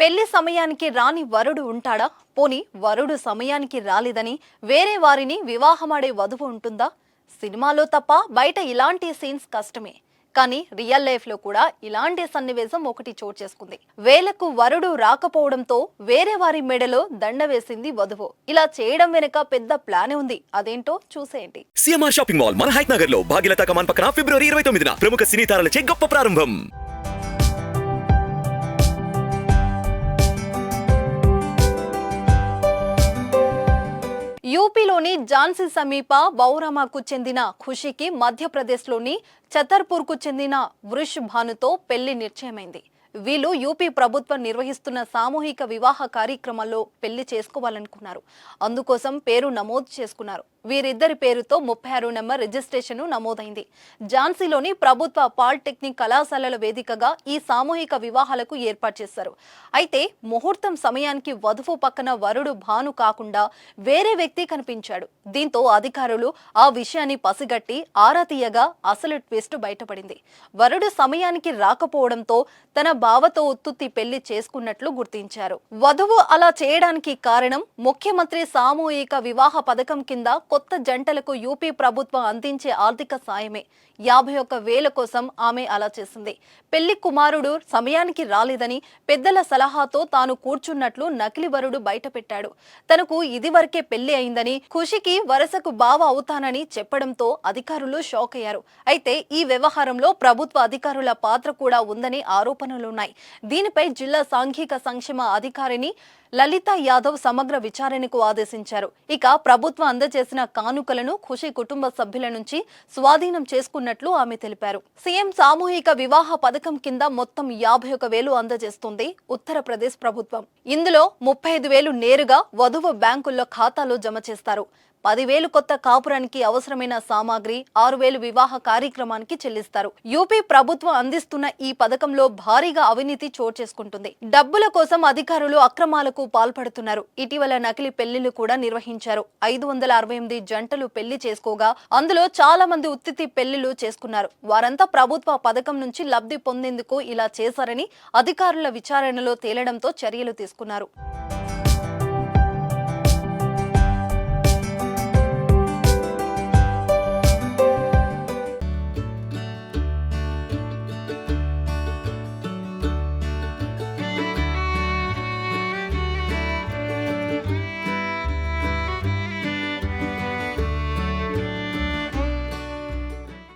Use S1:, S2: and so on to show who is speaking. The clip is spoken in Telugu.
S1: పెళ్ళి సమయానికి రాని వరుడు ఉంటాడా? పోని వరుడు సమయానికి రాలేదని వేరే వారిని వివాహమాడే వధువు ఉంటుందా? సినిమాలో తప్ప బయట ఇలాంటి సీన్స్ కష్టమే. కానీ రియల్ లైఫ్లో కూడా ఇలాంటి సన్నివేశం ఒకటి చోటు చేసుకుంది. వేలకు వరుడు రాకపోవడంతో వేరే వారి మెడలో దండ వేసింది వధువు. ఇలా చేయడం వెనుక పెద్ద ప్లానే ఉంది. అదేంటో చూసేయండి.
S2: సిఎంఆర్ షాపింగ్ మాల్ మన హైట్ నగర్లో భాగ్యలత కమాన్ పక్కన ఫిబ్రవరి ఇరవై తొమ్మిదిన ప్రముఖ సినీ తారలచే గొప్ప ప్రారంభం.
S1: యూపీలోని ఝాన్సీ సమీప బౌరమాకు చెందిన ఖుషికి మధ్యప్రదేశ్లోని ఛతర్పూర్కు చెందిన వృష్ భానుతో పెళ్ళి నిశ్చయమైంది. వీళ్ళు యూపీ ప్రభుత్వం నిర్వహిస్తున్న సామూహిక వివాహ కార్యక్రమాల్లో పెళ్ళి చేసుకోవాలనుకున్నారు. అందుకోసం పేరు నమోదు చేసుకున్నారు. వీరిద్దరి పేరుతో ముప్పై ఆరు నెంబర్ రిజిస్ట్రేషన్ నమోదైంది. ఝాన్సీలోని ప్రభుత్వ పాలిటెక్నిక్ కళాశాలల వేదికగా ఈ సామూహిక వివాహాలకు ఏర్పాటు చేశారు. అయితే ముహూర్తం సమయానికి వధువు పక్కన వరుడు భాను కాకుండా వేరే వ్యక్తి కనిపించాడు. దీంతో అధికారులు ఆ విషయాన్ని పసిగట్టి ఆరా తీయగా అసలు ట్విస్ట్ బయటపడింది. వరుడు సమయానికి రాకపోవడంతో తన బావతో ఉత్తుత్తి పెళ్ళి చేసుకున్నట్లు గుర్తించారు. వధువు అలా చేయడానికి కారణం ముఖ్యమంత్రి సామూహిక వివాహ పథకం కింద కొత్త జంటలకు యూపీ ప్రభుత్వం అందించే ఆర్థిక సాయమే. యాభై ఒక్క వేల కోసం ఆమె అలా చేసింది. పెళ్ళి కుమారుడు సమయానికి రాలేదని పెద్దల సలహాతో తాను కూర్చున్నట్లు నకిలీ వరుడు బయటపెట్టాడు. తనకు ఇదివరకే పెళ్ళి అయిందని ఖుషికి వరసకు బావ అవుతానని చెప్పడంతో అధికారులు షాక్ అయ్యారు. అయితే ఈ వ్యవహారంలో ప్రభుత్వ అధికారుల పాత్ర కూడా ఉందని ఆరోపణలు ఉన్నాయి. దీనిపై జిల్లా సాంఘిక సంక్షేమ అధికారిని లలిత యాదవ్ సమగ్ర విచారణకు ఆదేశించారు. ఇక ప్రభుత్వం అందజేసిన కానుకలను ఖుషి కుటుంబ సభ్యుల నుంచి స్వాధీనం చేసుకున్నట్లు ఆమె తెలిపారు. సీఎం సామూహిక వివాహ పథకం కింద మొత్తం యాభై ఒక వేలు అందజేస్తుంది ఉత్తరప్రదేశ్ ప్రభుత్వం. ఇందులో ముప్పై ఐదు వేలు నేరుగా వధువు బ్యాంకుల్లో ఖాతాలో జమ చేస్తారు. పదివేలు కొత్త కాపురానికి అవసరమైన సామాగ్రి ఆరు వేలు వివాహ కార్యక్రమానికి చెల్లిస్తారు. యూపీ ప్రభుత్వం అందిస్తున్న ఈ పథకంలో భారీగా అవినీతి చోటు చేసుకుంటుంది. డబ్బుల కోసం అధికారులు అక్రమాలకు పాల్పడుతున్నారు. ఇటీవల నకిలీ పెళ్ళిళ్ళు కూడా నిర్వహించారు. ఐదు వందల అరవై ఎనిమిది జంటలు పెళ్ళి చేసుకోగా అందులో చాలా మంది ఉత్తితి పెళ్ళిళ్ళు చేసుకున్నారు. వారంతా ప్రభుత్వ పథకం నుంచి లబ్ధి పొందేందుకు ఇలా చేశారని అధికారుల విచారణలో తేలడంతో చర్యలు తీసుకున్నారు.